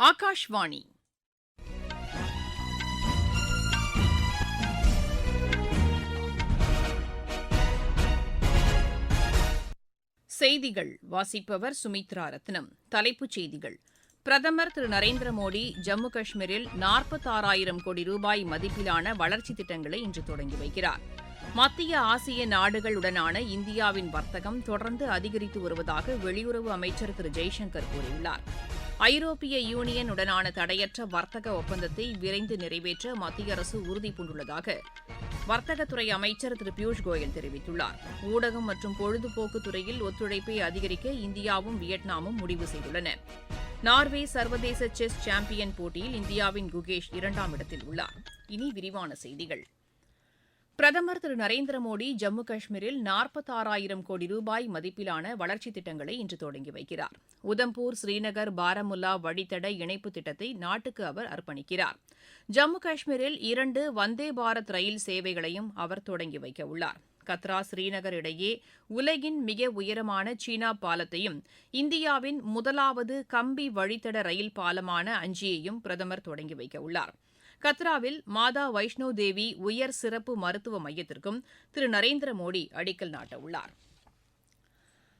ஆகாஷ்வாணி. செய்திகள் வாசிப்பவர் சுமித்ரா ரத்னம். தலைப்புச் செய்திகள். பிரதமர் திரு நரேந்திர மோடி ஜம்மு காஷ்மீரில் நாற்பத்தாறாயிரம் கோடி ரூபாய் மதிப்பிலான வளர்ச்சித் திட்டங்களை இன்று தொடங்கி வைக்கிறார். மத்திய ஆசிய நாடுகளுடனான இந்தியாவின் வர்த்தகம் தொடர்ந்து அதிகரித்து வருவதாக வெளியுறவு அமைச்சர் திரு ஜெய்சங்கர் கூறியுள்ளார். ஐரோப்பிய யூனியன் உடனான தடையற்ற வர்த்தக ஒப்பந்தத்தை விரைந்து நிறைவேற்ற மத்திய அரசு உறுதிபூண்டுள்ளதாக வர்த்தகத்துறை அமைச்சர் திரு பியூஷ் கோயல் தெரிவித்துள்ளார். ஊடகம் மற்றும் பொழுதுபோக்கு துறையில் ஒத்துழைப்பை அதிகரிக்க இந்தியாவும் வியட்நாமும் முடிவு செய்துள்ளன. நார்வே சர்வதேச செஸ் சாம்பியன் போட்டியில் இந்தியாவின் குகேஷ் இரண்டாம் இடத்தில் உள்ளார். இனி விரிவான செய்திகள். பிரதமர் திரு நரேந்திர மோடி ஜம்மு காஷ்மீரில் நாற்பத்தாறாயிரம் கோடி ரூபாய் மதிப்பிலான வளர்ச்சித் திட்டங்களை இன்று தொடங்கி வைக்கிறார். உதம்பூர் ஸ்ரீநகர் பாரமுல்லா வழித்தட இணைப்பு திட்டத்தை நாட்டுக்கு அவர் அர்ப்பணிக்கிறார். ஜம்மு காஷ்மீரில் இரண்டு வந்தே பாரத் ரயில் சேவைகளையும் அவர் தொடங்கி வைக்க உள்ளார். கத்ரா ஸ்ரீநகர் இடையே உலகின் மிக உயரமான சீனா பாலத்தையும் இந்தியாவின் முதலாவது கம்பி வழித்தட ரயில் பாலமான அஞ்சியையும் பிரதமர் தொடங்கி வைக்க உள்ளாா் கத்ராவில் மாதா வைஷ்ணோ தேவி உயர் சிறப்பு மருத்துவ மையத்திற்கும் திரு நரேந்திர மோடி அடிக்கல் நாட்டவுள்ளார்.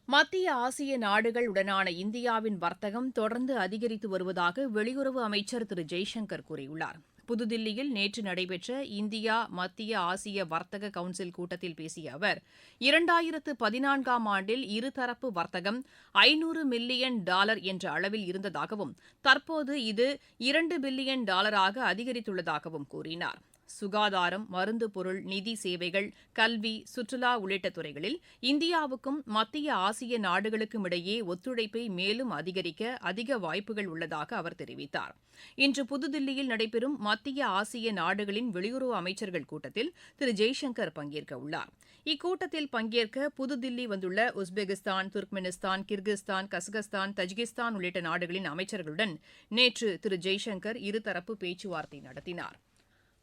மத்திய ஆசிய நாடுகள் உடனான இந்தியாவின் வர்த்தகம் தொடர்ந்து அதிகரித்து வருவதாக வெளியுறவு அமைச்சர் திரு ஜெய்சங்கர் கூறியுள்ளார். புதுதில்லியில் நேற்று நடைபெற்ற இந்தியா மத்திய ஆசிய வர்த்தக கவுன்சில் கூட்டத்தில் பேசிய அவர் இரண்டாயிரத்து பதினான்காம் ஆண்டில் இருதரப்பு வர்த்தகம் ஐநூறு மில்லியன் டாலர் என்ற அளவில் இருந்ததாகவும் தற்போது இது இரண்டு பில்லியன் டாலராக அதிகரித்துள்ளதாகவும் கூறினார். சுகாதாரம் மருந்து பொருள் நிதி சேவைகள் கல்வி சுற்றுலா உள்ளிட்ட துறைகளில் இந்தியாவுக்கும் மத்திய ஆசிய நாடுகளுக்கும் இடையே ஒத்துழைப்பை மேலும் அதிகரிக்க அதிக வாய்ப்புகள் உள்ளதாக அவர் தெரிவித்தார். இன்று புதுதில்லியில் நடைபெறும் மத்திய ஆசிய நாடுகளின் வெளியுறவு அமைச்சர்கள் கூட்டத்தில் திரு. ஜெய்சங்கர் பங்கேற்க உள்ளார். இக்கூட்டத்தில் பங்கேற்க புதுதில்லி வந்துள்ள Uzbekistan Turkmenistan Kyrgyzstan Kazakhstan Tajikistan உள்ளிட்ட நாடுகளின் அமைச்சர்களுடன் நேற்று திரு. ஜெய்சங்கர் இருதரப்பு பேச்சுவார்த்தை நடத்தினார்.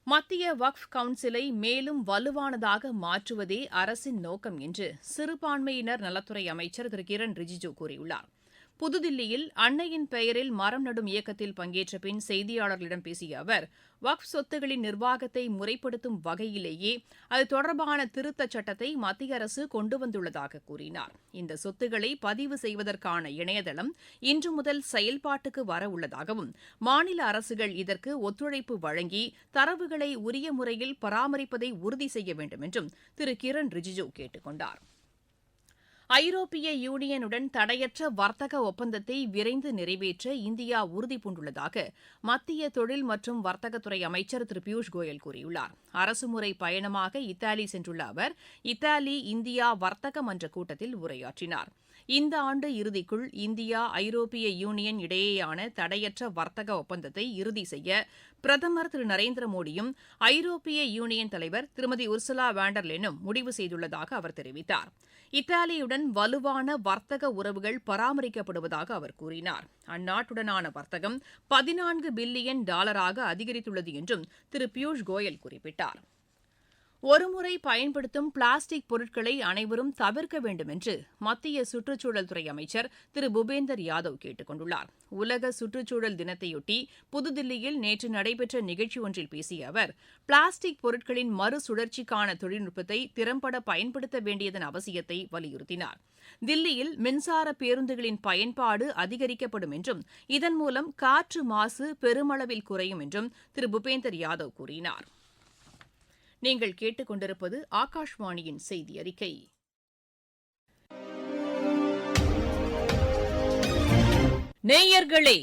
மத்திய வக்ஃப் கவுன்சிலை மேலும் வலுவானதாக மாற்றுவதே அரசின் நோக்கம் என்று சிறுபான்மையினர் நலத்துறை அமைச்சர் திரு கிரண் ரிஜிஜூ கூறியுள்ளார். புதுதில்லியில் அன்னையின் பெயரில் மரம் நடும் இயக்கத்தில் பங்கேற்ற பின் செய்தியாளர்களிடம் பேசிய அவர் வக்ஃப் சொத்துகளின் நிர்வாகத்தை முறைப்படுத்தும் வகையிலேயே அது தொடர்பான திருத்தச் சட்டத்தை மத்திய அரசு கொண்டு வந்துள்ளதாக கூறினார். இந்த சொத்துக்களை பதிவு செய்வதற்கான இணையதளம் இன்று முதல் செயல்பாட்டுக்கு வர உள்ளதாகவும் மாநில அரசுகள் இதற்கு ஒத்துழைப்பு வழங்கி தரவுகளை உரிய முறையில் பராமரிப்பதை உறுதி செய்ய வேண்டும் என்றும் திரு. கிரண் ரிஜிஜு கேட்டுக் கொண்டாா் ஐரோப்பிய யூனியனுடன் தடையற்ற வர்த்தக ஒப்பந்தத்தை விரைந்து நிறைவேற்ற இந்தியா உறுதிபூண்டுள்ளதாக மத்திய தொழில் மற்றும் வர்த்தகத்துறை அமைச்சர் திரு பியூஷ் கோயல் கூறியுள்ளார். அரசுமுறை பயணமாக இத்தாலி சென்றுள்ள அவர் இத்தாலி இந்தியா வர்த்தக மன்ற கூட்டத்தில் உரையாற்றினார். இந்த ஆண்டு இறுதிக்குள் இந்தியா ஐரோப்பிய யூனியன் இடையேயான தடையற்ற வர்த்தக ஒப்பந்தத்தை இறுதி செய்ய பிரதமர் திரு நரேந்திர மோடியும் ஐரோப்பிய யூனியன் தலைவர் திருமதி உர்சுலா வேண்டர்லெனும் முடிவு செய்துள்ளதாக அவர் தெரிவித்தார். இத்தாலியுடன் வலுவான வர்த்தக உறவுகள் பராமரிக்கப்படுவதாக அவர் கூறினார். அந்நாட்டுடனான வர்த்தகம் பதினான்கு பில்லியன் டாலராக அதிகரித்துள்ளது என்றும் திரு பியூஷ் கோயல் குறிப்பிட்டார். ஒருமுறை பயன்படுத்தும் பிளாஸ்டிக் பொருட்களை அனைவரும் தவிர்க்க வேண்டும் என்று மத்திய சுற்றுச்சூழல் துறை அமைச்சர் திரு. பூபேந்தர் யாதவ் கேட்டுக் கொண்டுள்ளார். உலக சுற்றுச்சூழல் தினத்தையொட்டி புதுதில்லியில் நேற்று நடைபெற்ற நிகழ்ச்சி ஒன்றில் பேசிய அவர் பிளாஸ்டிக் பொருட்களின் மறுசுழற்சிக்கான தொழில்நுட்பத்தை திறம்பட பயன்படுத்த வேண்டியதன் அவசியத்தை வலியுறுத்தினார். தில்லியில் மின்சார பேருந்துகளின் பயன்பாடு அதிகரிக்கப்படும் என்றும் இதன் மூலம் காற்று மாசு பெருமளவில் குறையும் என்றும் திரு. பூபேந்தர் யாதவ் கூறினார். நீங்கள் கேட்டுக்கொண்டிருப்பது ஆகாஷ்வாணியின் செய்தி அறிக்கை நேயர்களே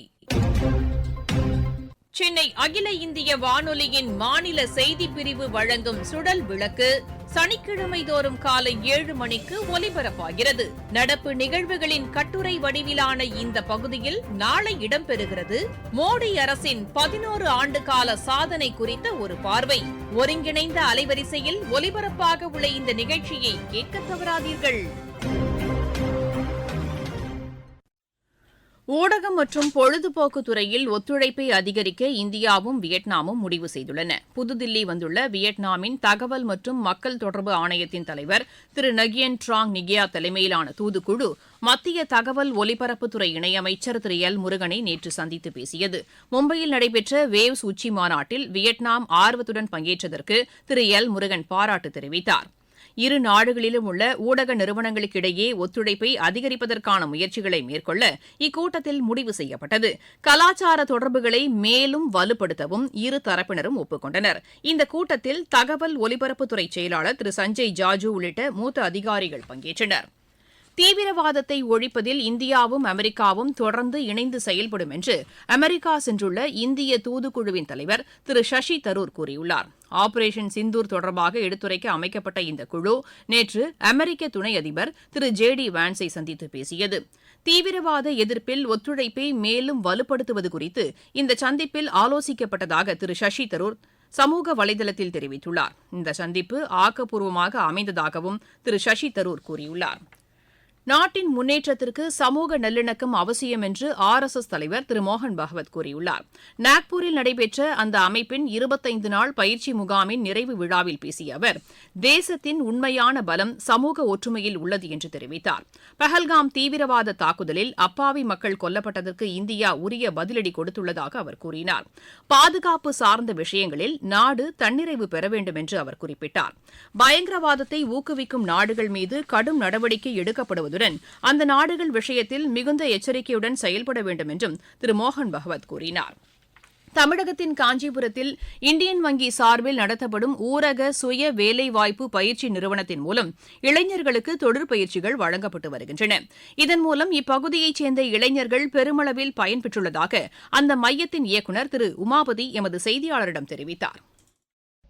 சென்னை அகில இந்திய வானொலியின் மாநில செய்திப் பிரிவு வழங்கும் சுடல் விளக்கு சனிக்கிழமை தோறும் காலை ஏழு மணிக்கு ஒலிபரப்பாகிறது. நடப்பு நிகழ்வுகளின் கட்டுரை வடிவிலான இந்த பகுதியில் நாளை இடம்பெறுகிறது. மோடி அரசின் பதினோரு ஆண்டு கால சாதனை குறித்த ஒரு பார்வை. ஒருங்கிணைந்த அலைவரிசையில் ஒலிபரப்பாக உள்ள இந்த நிகழ்ச்சியை கேட்க தவறாதீர்கள். ஊடகம் மற்றும் பொழுதுபோக்கு துறையில் ஒத்துழைப்பை அதிகரிக்க இந்தியாவும் வியட்நாமும் முடிவு செய்துள்ளன. புதுதில்லி வந்துள்ள வியட்நாமின் தகவல் மற்றும் மக்கள் தொடர்பு ஆணையத்தின் தலைவர் திரு நகியன் ட்ராங் நிகியா தலைமையிலான தூதுக்குழு மத்திய தகவல் ஒலிபரப்புத்துறை இணையமைச்சர் திரு எல் முருகனை நேற்று சந்தித்து பேசியது. மும்பையில் நடைபெற்ற வேவ்ஸ் உச்சி மாநாட்டில் வியட்நாம் ஆர்வத்துடன் பங்கேற்றதற்கு திரு எல் முருகன் பாராட்டு தெரிவித்தார். இரு நாடுகளிலும் உள்ள ஊடக நிறுவனங்களுக்கிடையே ஒத்துழைப்பை அதிகரிப்பதற்கான முயற்சிகளை மேற்கொள்ள இக்கூட்டத்தில் முடிவு செய்யப்பட்டது. கலாச்சார தொடர்புகளை மேலும் வலுப்படுத்தவும் இரு தரப்பினரும் ஒப்புக்கொண்டனர். இந்த கூட்டத்தில் தகவல் ஒலிபரப்புத்துறை செயலாளர் திரு சஞ்சய் ஜாஜூ உள்ளிட்ட மூத்த அதிகாரிகள் பங்கேற்றனா் தீவிரவாதத்தை ஒழிப்பதில் இந்தியாவும் அமெரிக்காவும் தொடர்ந்து இணைந்து செயல்படும் என்று அமெரிக்கா சென்றுள்ள இந்திய தூதுக்குழுவின் தலைவர் திரு சசி தரூர் கூறியுள்ளார். ஆபரேஷன் சிந்தூர் தொடர்பாக எடுத்துரைக்க அமைக்கப்பட்ட இந்த குழு நேற்று அமெரிக்க துணை அதிபர் திரு ஜே டி வான்ஸை சந்தித்து பேசியது. தீவிரவாத எதிர்ப்பில் ஒத்துழைப்பை மேலும் வலுப்படுத்துவது குறித்து இந்த சந்திப்பில் ஆலோசிக்கப்பட்டதாக திரு சசி தரூர் சமூக வலைதளத்தில் தெரிவித்துள்ளார். இந்த சந்திப்பு ஆக்கப்பூர்வமாக அமைந்ததாகவும் திரு சசி தரூர் கூறியுள்ளார். நாட்டின் முன்னேற்றத்திற்கு சமூக நல்லிணக்கம் அவசியம் என்று ஆர் எஸ் எஸ் தலைவர் திரு மோகன் பாகவத் கூறியுள்ளார். நாக்பூரில் நடைபெற்ற அந்த அமைப்பின் இருபத்தைந்து நாள் பயிற்சி முகாமின் நிறைவு விழாவில் பேசிய அவர் தேசத்தின் உண்மையான பலம் சமூக ஒற்றுமையில் உள்ளது என்று தெரிவித்தார். பஹல்காம் தீவிரவாத தாக்குதலில் அப்பாவி மக்கள் கொல்லப்பட்டதற்கு இந்தியா உரிய பதிலடி கொடுத்துள்ளதாக அவர் கூறினார். பாதுகாப்பு சார்ந்த விஷயங்களில் நாடு தன்னிறைவு பெற வேண்டும் என்று அவர் குறிப்பிட்டார். பயங்கரவாதத்தை ஊக்குவிக்கும் நாடுகள் மீது கடும் நடவடிக்கை எடுக்கப்படுவது வருவதுடன் அந்த நாடுகள் விஷயத்தில் மிகுந்த எச்சரிக்கையுடன் செயல்பட வேண்டும் என்றும் திரு மோகன் பகவத் கூறினார். தமிழகத்தின் காஞ்சிபுரத்தில் இந்தியன் வங்கி சார்பில் நடத்தப்படும் ஊரக சுய வேலைவாய்ப்பு பயிற்சி நிறுவனத்தின் மூலம் இளைஞர்களுக்கு தொழிற்பயிற்சிகள் வழங்கப்பட்டு வருகின்றன. இதன் மூலம் இப்பகுதியைச் சேர்ந்த இளைஞர்கள் பெருமளவில் பயன்பெற்றுள்ளதாக அந்த மையத்தின் இயக்குநர் திரு உமாபதி எமது செய்தியாளரிடம் தெரிவித்தார்.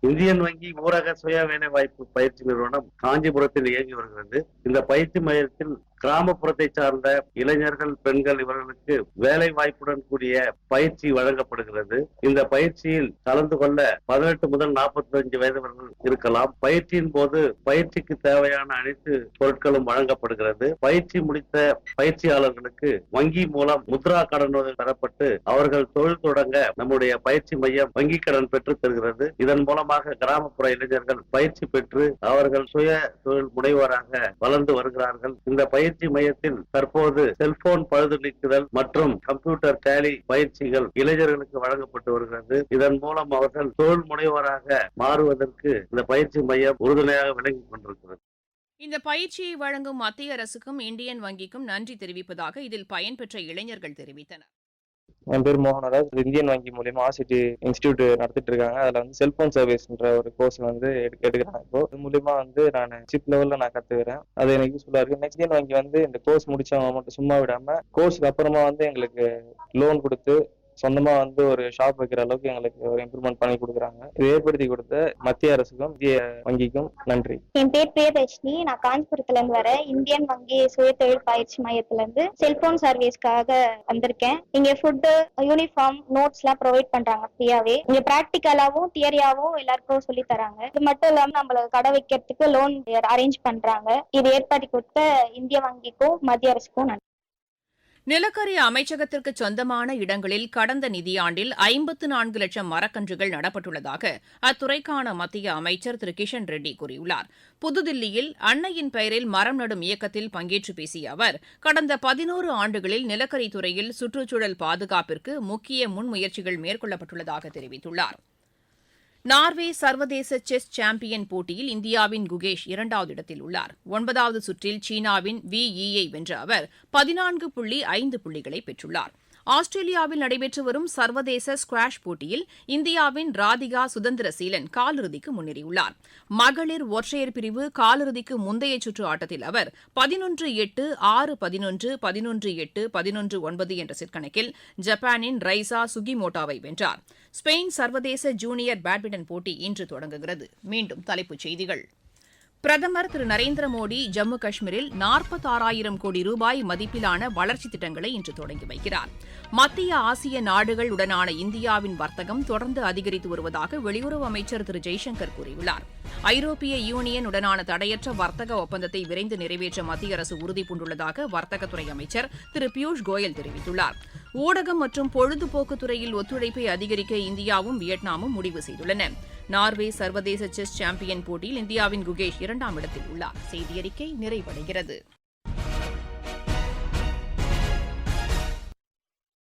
இந்தியன் வங்கி ஊரக சுய வேலை வாய்ப்பு பயிற்சி நிறுவனம் காஞ்சிபுரத்தில் இயங்கி வருகிறது. இந்த பயிற்சி மையத்தில் கிராமப்புறத்தை சார்ந்த இளைஞர்கள் பெண்கள் இவர்களுக்கு வேலை வாய்ப்புடன் கூடிய பயிற்சி வழங்கப்படுகிறது. இந்த பயிற்சியில் கலந்து கொள்ள பதினெட்டு முதல் நாற்பத்தி அஞ்சு வயதுவர்கள் இருக்கலாம். பயிற்சியின் போது பயிற்சிக்கு தேவையான அனைத்து பொருட்களும் வழங்கப்படுகிறது. பயிற்சி முடித்த பயிற்சியாளர்களுக்கு வங்கி மூலம் முத்ரா கடன் பெறப்பட்டு அவர்கள் தொழில் தொடங்க நம்முடைய பயிற்சி மையம் வங்கி கடன் பெற்று தருகிறது. இதன் மூலமாக கிராமப்புற இளைஞர்கள் பயிற்சி பெற்று அவர்கள் சுய தொழில் முனைவோராக வளர்ந்து வருகிறார்கள். இந்த பயிற்சி மையத்தில் தற்போது செல்போன் பழுது நீக்குதல் மற்றும் கம்ப்யூட்டர் டேலி பயிற்சிகள் இளைஞர்களுக்கு வழங்கப்பட்டு வருகிறது. இதன் மூலம் அவர்கள் தொழில் முனைவராக மாறுவதற்கு இந்த பயிற்சி மையம் உறுதுணையாக விளங்கிக் கொண்டிருக்கிறது. இந்த பயிற்சியை வழங்கும் மத்திய அரசுக்கும் இந்தியன் வங்கிக்கும் நன்றி தெரிவிப்பதாக இதில் பயன்பெற்ற இளைஞர்கள் தெரிவித்தனர். என் பேர் மோகனராஜ் இந்தியன் வங்கி மூலியமா ஆசிட்டி இன்ஸ்டியூட் நடத்திட்டு இருக்காங்க. அதுல வந்து செல்போன் சர்வீஸ்ன்ற ஒரு கோர்ஸ் வந்து எடுக்க- எடுக்கிறாங்க இப்போ. இது மூலியமா வந்து நான் சிப் லெவல்ல நான் கத்துக்கிறேன். அது எனக்கு யூஸ்ஃபுல்லா இருக்கு. நெக்ஸ்ட் இந்தியன் வங்கி வந்து இந்த கோர்ஸ் முடிச்சவங்க மட்டும் சும்மா விடாம கோர்ஸ்க்கு அப்புறமா வந்து எங்களுக்கு லோன் கொடுத்து சொந்தமா வந்து ஒரு ஷாப் வைக்கிற அளவுக்கு எங்களுக்கு ஒரு இம்ப்ரூவ்மெண்ட் பண்ணி கொடுக்குறாங்க. இது ஏற்படுத்தி கொடுத்த மத்திய அரசுக்கும் இந்திய வங்கிக்கும் நன்றி. என் பேர் பிரியதர்ஷினி. நான் காஞ்சிபுரத்துல இருந்து வரேன். இந்தியன் வங்கி சுயதொழில் பயிற்சி மையத்துல இருந்து செல்போன் சர்வீஸ்க்காக வந்திருக்கேன். இங்க ஃபுட்டு யூனிஃபார்ம் நோட்ஸ் எல்லாம் ப்ரொவைட் பண்றாங்க ஃப்ரீயாவே இங்க பிராக்டிக்கலாவும் தியரியாவும் எல்லாருக்கும் சொல்லி தராங்க. இது மட்டும் இல்லாம நம்மள கடை வைக்கிறதுக்கு லோன் அரேஞ்ச் பண்றாங்க. இது ஏற்பாடு கொடுத்த இந்திய வங்கிக்கும் மத்திய அரசுக்கும் நன்றி. நிலக்கரி அமைச்சகத்திற்கு சொந்தமான இடங்களில் கடந்த நிதியாண்டில் ஐம்பத்து நான்கு லட்சம் மரக்கன்றுகள் நடப்பட்டுள்ளதாக அத்துறைக்கான மத்திய அமைச்சர் திரு கிஷன் ரெட்டி கூறியுள்ளார். புதுதில்லியில் அன்னையின் பெயரில் மரம் நடும் இயக்கத்தில் பங்கேற்று பேசிய அவர் கடந்த பதினோரு ஆண்டுகளில் நிலக்கரி துறையில் சுற்றுச்சூழல் பாதுகாப்பிற்கு முக்கிய முன்முயற்சிகள் மேற்கொள்ளப்பட்டுள்ளதாக தெரிவித்துள்ளார். நார்வே சர்வதேச செஸ் சாம்பியன் போட்டியில் இந்தியாவின் குகேஷ் இரண்டாவது இடத்தில் உள்ளார். ஒன்பதாவது சுற்றில் சீனாவின் வி ஈயை வென்ற அவர் பதினான்கு புள்ளி ஐந்து புள்ளிகளை பெற்றுள்ளார். ஆஸ்திரேலியாவில் நடைபெற்று வரும் சர்வதேச ஸ்குவாஷ் போட்டியில் இந்தியாவின் ராதிகா சுதந்திரசீலன் காலிறுதிக்கு முன்னேறியுள்ளார். மகளிர் ஒற்றையர் பிரிவு காலிறுதிக்கு முந்தைய சுற்று ஆட்டத்தில் அவர் பதினொன்று எட்டு ஆறு பதினொன்று பதினொன்று எட்டு பதினொன்று ஒன்பது என்ற சிற்கணக்கில் ஜப்பானின் ரைசா சுகிமோட்டாவை வென்றார். ஸ்பெயின் சர்வதேச ஜூனியர் பேட்மிண்டன் போட்டி இன்று தொடங்குகிறது. மீண்டும் தலைப்புச் செய்திகள். பிரதமர் திரு நரேந்திர மோடி ஜம்மு காஷ்மீரில் நாற்பத்தாறாயிரம் கோடி ரூபாய் மதிப்பிலான வளர்ச்சித் திட்டங்களை இன்று தொடங்கி வைக்கிறார். மத்திய ஆசிய நாடுகள் உடனான இந்தியாவின் வர்த்தகம் தொடர்ந்து அதிகரித்து வருவதாக வெளியுறவு அமைச்சர் திரு ஜெய்சங்கர் கூறியுள்ளார். ஐரோப்பிய யூனியன் உடனான தடையற்ற வர்த்தக ஒப்பந்தத்தை விரைந்து நிறைவேற்ற மத்திய அரசு உறுதிபூண்டுள்ளதாக வர்த்தகத்துறை அமைச்சர் திரு பியூஷ் கோயல் தெரிவித்துள்ளார். ஊடகம் மற்றும் பொழுதுபோக்கு துறையில் ஒத்துழைப்பை அதிகரிக்க இந்தியாவும் வியட்நாமும் முடிவு செய்துள்ளன. நார்வே சர்வதேச செஸ் சாம்பியன் போட்டியில் இந்தியாவின் குகேஷ் இரண்டாம் இடத்தில் உள்ளார். செய்தியறிக்கை நிறைவடைகிறது.